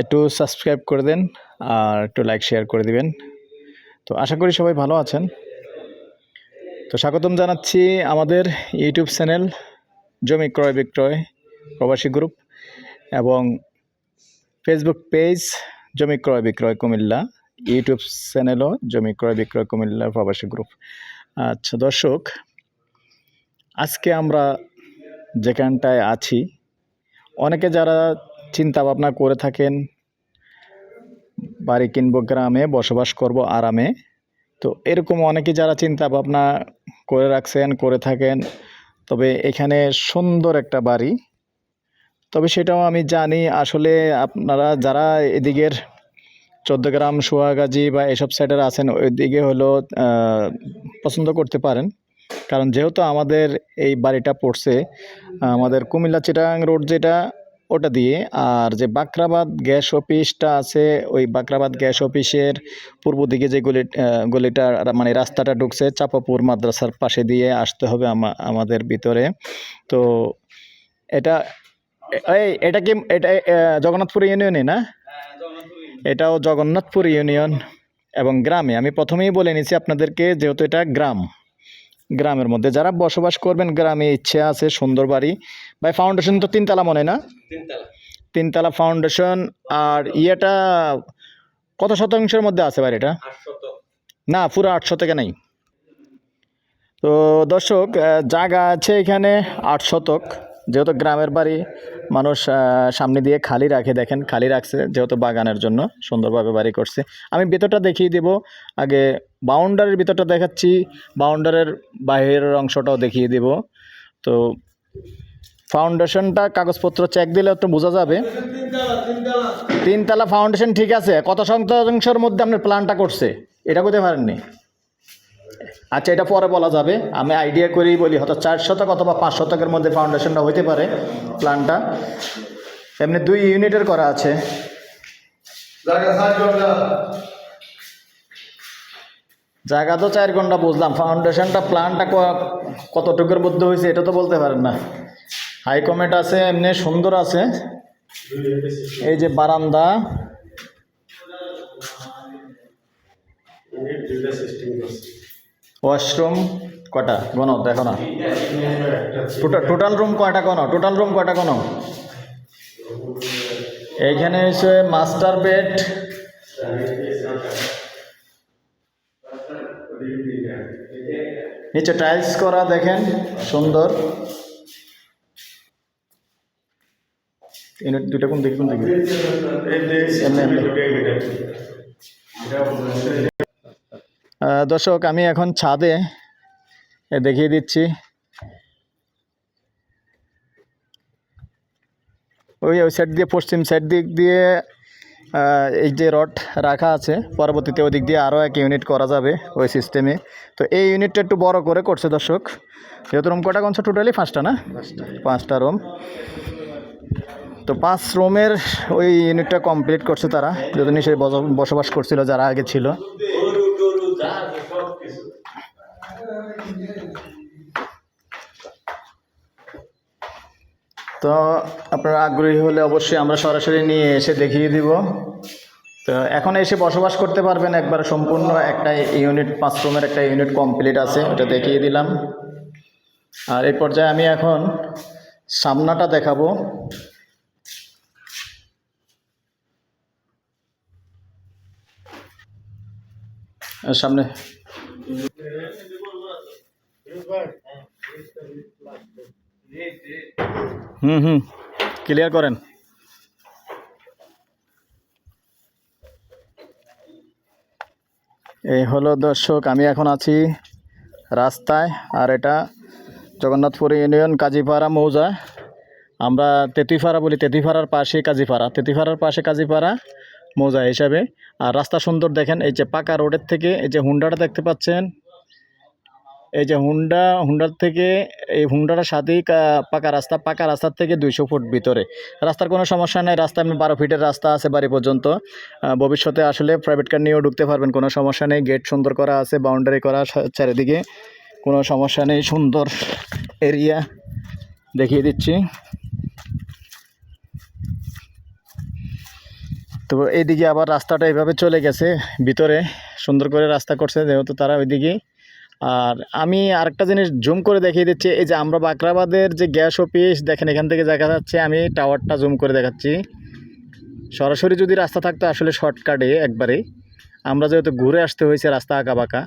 একটু সাবস্ক্রাইব করে দেন আর একটু লাইক শেয়ার করে দিবেন। তো আশা করি সবাই ভালো আছেন। তো স্বাগতম জানাচ্ছি আমাদের ইউটিউব চ্যানেল জমি ক্রয় বিক্রয় প্রবাসী গ্রুপ এবং ফেসবুক পেজ জমি ক্রয় বিক্রয় কুমিল্লা। ইউটিউব চ্যানেলও জমি ক্রয় বিক্রয় কুমিল্লা প্রবাসী গ্রুপ আচ্ছা দর্শক, আজকে আমরা যেখানটায় আছি, অনেকে যারা চিন্তা ভাবনা করে থাকেন। বাড়ি কিনবো গ্রামে, বসবাস করব আরামে। তো এরকম অনেকে যারা চিন্তা ভাবনা করে রাখছেন, করে থাকেন, তবে এখানে সুন্দর একটা বাড়ি। তবে সেটাও আমি জানি, আসলে আপনারা যারা এদিকের চোদ্দগ্রাম সোয়াগাজী বা এসব সাইডের আছেন, ওইদিকে হলো পছন্দ করতে পারেন। কারণ যেহেতু আমাদের এই বাড়িটা পড়ছে, আমাদের কুমিল্লা চিটাং রোড যেটা ওটা দিয়ে। আর যে বাকরাবাদ গ্যাস অফিসটা আছে, ওই বাকরাবাদ গ্যাস অফিসের পূর্ব দিকে যে গলি গলিটা মানে রাস্তাটা ঢুকছে, চাপাপুর মাদ্রাসার পাশে দিয়ে আসতে হবে আমা- আমাদের ভিতরে। তো এটা, এই, এটা কি, এটা জগন্নাথপুর ইউনিয়নে না? এটাও জগন্নাথপুর ইউনিয়ন এবং গ্রামে। আমি প্রথমেই বলে নিছি আপনাদেরকে যেহেতু এটা গ্রাম। গ্রামের মধ্যে। যারা বসবাস করবেন গ্রামে ইচ্ছে আছে সুন্দর বাড়ি। ভাই ফাউন্ডেশন তো তিনতলা মনে না? তিনতলা। ফাউন্ডেশন আর ইয়েটা কত শতাংশের মধ্যে আছে বাড়িটা না পুরো আটশো থেকে নাই। তো দর্শক জায়গা আছে এখানে আট শতক। যেহেতু গ্রামের বাড়ি মানুষ সামনে দিয়ে খালি রাখে। দেখেন, খালি রাখছে যেহেতু বাগানের জন্য, সুন্দরভাবে বাড়ি করছে। আমি ভেতরটা দেখিয়ে দেব। আগে বাউন্ডারির ভিতরটা দেখাচ্ছি। বাউন্ডারের বাইরের অংশটাও দেখিয়ে দেব। তো ফাউন্ডেশনটা কাগজপত্র চেক দিলে একটু বোঝা যাবে। তিনতলা ফাউন্ডেশন ঠিক আছে। কত শতাংশের মধ্যে আপনার প্ল্যানটা করছে? এটা করতে পারেননি? আচ্ছা এটা পরে বলা যাবে। আমি আইডিয়া করেই বলি হয়তো চার শতক অথবা পাঁচ শতকের মধ্যে ফাউন্ডেশনটা হইতে পারে প্ল্যানটা এমনি দুই ইউনিটের করা আছে। জায়গা তো চার ঘণ্টা বুঝলাম। ফাউন্ডেশনটা প্ল্যানটা কতটুকুর মধ্যে হয়েছে এটা তো বলতে পারেন না। হাই কমেন্ট আছে এমনি সুন্দর আছে। এই যে বারান্দা। ওয়াশরুম কটা গণ দেখো না। টোটাল রুম কয়টা কোনো টোটাল রুম কয়টা কোনো এইখানে হচ্ছে মাস্টার বেড নিচে টাইলস করা দেখেন সুন্দর। দুটা কোন দেখি কোন দেখি এমনি এমনি আহ, দর্শক আমি এখন ছাদে দেখিয়ে দিচ্ছি। ওই ওই সাইড দিয়ে পশ্চিম সাইড দিক দিয়ে এই যে রড রাখা আছে পরবর্তীতে ওই দিক দিয়ে আরও এক ইউনিট করা যাবে ওই সিস্টেমে তো এই ইউনিটটা একটু বড় করে করছে দর্শক। যেহেতু রুম কটা কোনছে টোটালি পাঁচটা না? পাঁচটা। রুম তো পাঁচ রুমের ওই ইউনিটটা কমপ্লিট করছে তারা। যদি নিশ্চয়ই বসবাস করছিল যারা আগে ছিল। তো আপনারা আগ্রহী হলে অবশ্যই আমরা সরাসরি নিয়ে এসে দেখিয়ে দিব। তো এখন এসে বসবাস করতে পারবেন একবার সম্পূর্ণ একটা ইউনিট পাঁচ রুমের একটা ইউনিট কমপ্লিট আছে, ওটা দেখিয়ে দিলাম। আর এই পর্যায়ে আমি এখন সামনাটা দেখাবো। সামনে। হুম হুম ক্লিয়ার করেন। এই হলো দর্শক, আমি এখন আছি রাস্তায়, আর এটা জগন্নাথপুর ইউনিয়ন কাজীপাড়া মৌজা। আমরা তেতুইপাড়া বলি, তেতুইপাড়ার পাশে কাজীপাড়া। তেতুইপাড়ার পাশে কাজীপাড়া মৌজা হিসাবে। আর রাস্তা সুন্দর দেখেন, এই যে পাকা রোডের থেকে এই যে হুন্ডাটা দেখতে পাচ্ছেন। এই যে হুন্ডা, হুন্ডার থেকে এই হুন্ডাটার সাথেই পাকা রাস্তা, পাকা রাস্তার থেকে দুইশো ফুট ভিতরে। রাস্তার কোনো সমস্যা নেই, রাস্তা আমি বারো ফিটের রাস্তা আছে বাড়ি পর্যন্ত। ভবিষ্যতে আসলে প্রাইভেট কার নিয়েও ঢুকতে পারবেন, কোনো সমস্যা নেই। গেট সুন্দর করা আছে বাউন্ডারি করা চারিদিকে। কোনো সমস্যা নেই, সুন্দর এরিয়া দেখিয়ে দিচ্ছি। তো এইদিকে আবার রাস্তাটা এভাবে চলে গেছে, ভিতরে সুন্দর করে রাস্তা করছে যেহেতু তারা ওইদিকে। আর আমি আরেকটা জিনিস জুম করে দেখিয়ে দিচ্ছি, এই যে আমরা বাকরাবাদের যে গ্যাস অফিস, দেখেন এখান থেকে দেখা যাচ্ছে আমি টাওয়ারটা জুম করে দেখাচ্ছি। সরাসরি যদি রাস্তা থাকতো আসলে শর্টকাটে একবারে। আমরা যেহেতু ঘুরে আসতে হয়েছে রাস্তা আঁকা বাঁকা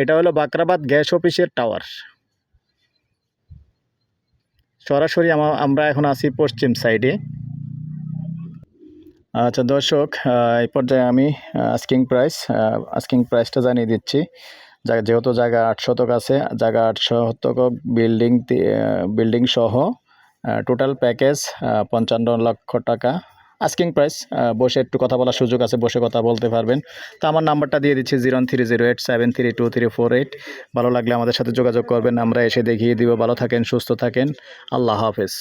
এটা হলো বাকরাবাদ গ্যাস অফিসের টাওয়ার। সরাসরি আমরা এখন আছি পশ্চিম সাইডে। আচ্ছা দর্শক এই পর্যায়ে আমি আস্কিং প্রাইস আস্কিং প্রাইসটা জানিয়ে দিচ্ছি। যেহেতু জায়গা আট শতক আছে, জায়গা আট শতক বিল্ডিং বিল্ডিং সহ টোটাল প্যাকেজ পঞ্চান্ন লক্ষ টাকা। আস্কিং প্রাইস বসে একটু কথা বলার সুযোগ আছে, বসে কথা বলতে পারবেন। তো আমার নাম্বারটা দিয়ে দিচ্ছি zero three zero eight seven three two three four eight ভালো লাগলে আমাদের সাথে যোগাযোগ করবেন, আমরা এসে দেখিয়ে দিব। ভালো থাকেন, সুস্থ থাকেন। আল্লাহ হাফেজ।